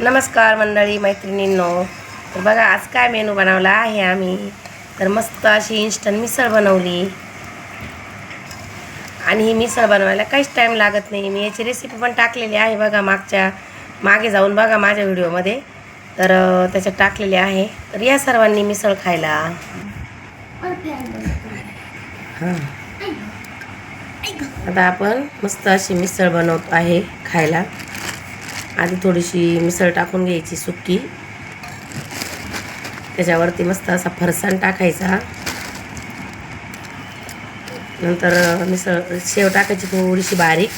नमस्कार मंडळी मैत्रिणींनो. तर बघा आज काय मेनू बनवला आहे आम्ही? तर मस्त अशी इन्स्टंट मिसळ बनवली. आणि ही मिसळ बनवायला काहीच टाईम लागत नाही. मी याची रेसिपी पण टाकलेली आहे बघा मागच्या मागे जाऊन बघा माझ्या व्हिडिओमध्ये तर त्याच्यात टाकलेली आहे. तर या सर्वांनी मिसळ खायला. आता आपण मस्त अशी मिसळ बनवतो आहे खायला. आधी थोडीशी मिसळ टाकून घ्यायची सुकी. त्याच्यावरती मस्त असा फरसाण टाकायचा. नंतर मिसळ शेव टाकायची थोडीशी बारीक.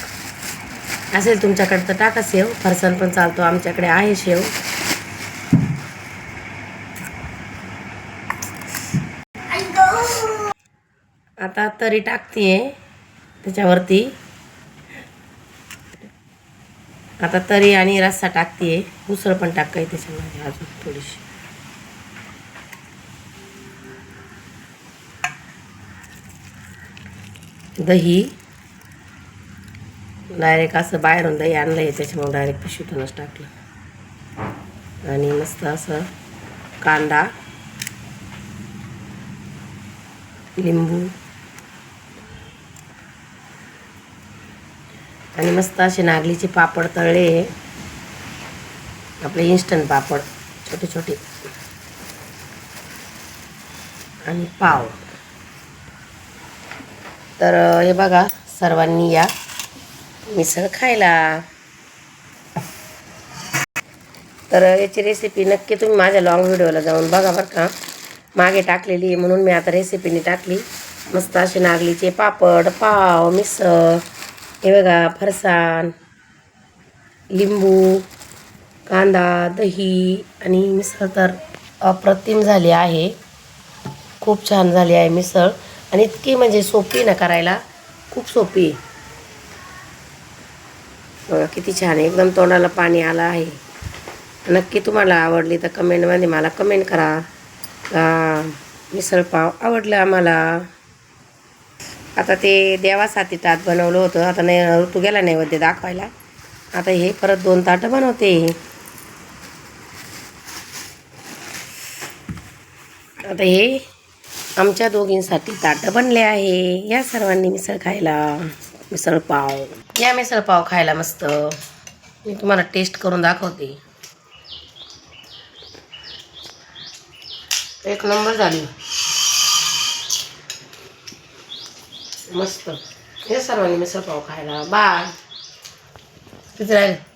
असेल तुमच्याकडे तर टाका शेव फरसाण पण चालतो आमच्याकडे आहे शेव. आता तरी टाकते त्याच्यावरती. आता तरी आणि रस्सा टाकते उसळ पण टाकाय त्याच्यामध्ये अजून थोडीशी. दही. डायरेक्ट असं बाहेरून दही आणलं आहे त्याच्यामुळे डायरेक्ट पिशवीतूनच टाकलं. आणि मस्त असं कांदा लिंबू आणि मस्त असे नागलीचे पापड तळले आपले इन्स्टंट पापड छोटे छोटे. आणि पाव. तर हे बघा सर्वांनी या. मिसळ खायला. तर याची रेसिपी नक्की तुम्ही माझ्या लॉंग व्हिडिओला जाऊन बघा बरं का. मागे टाकलेली आहे म्हणून मी आता रेसिपीने टाकली. मस्त असे नागलीचे पापड पाव मिसळ. हे बघा फरसाण लिंबू कांदा दही आणि मिसळ तर अप्रतिम झाली आहे. खूप छान झाली आहे मिसळ आणि इतकी म्हणजे सोपी ना करायला. खूप सोपी. आहे बघा किती छान आहे. एकदम तोंडाला पाणी आलं आहे. नक्की तुम्हाला आवडली तर कमेंटमध्ये मला कमेंट करा. का मिसळपाव आवडलं आम्हाला. आता ते देवासाठी ताट बनवलं होतं. आता नाही ऋतू गेला नैवेद्य दाखवायला. आता हे परत दोन ताटं बनवते. आता हे आमच्या दोघींसाठी ताटं बनले आहे. या सर्वांनी मिसळ खायला. मिसळ पाव. या मिसळ पाव खायला मस्त. मी तुम्हाला टेस्ट करून दाखवते. एक नंबर झाली. मस्त. हे सर्वांनी मिसळ पाव खायला. बाय तिथे राहील.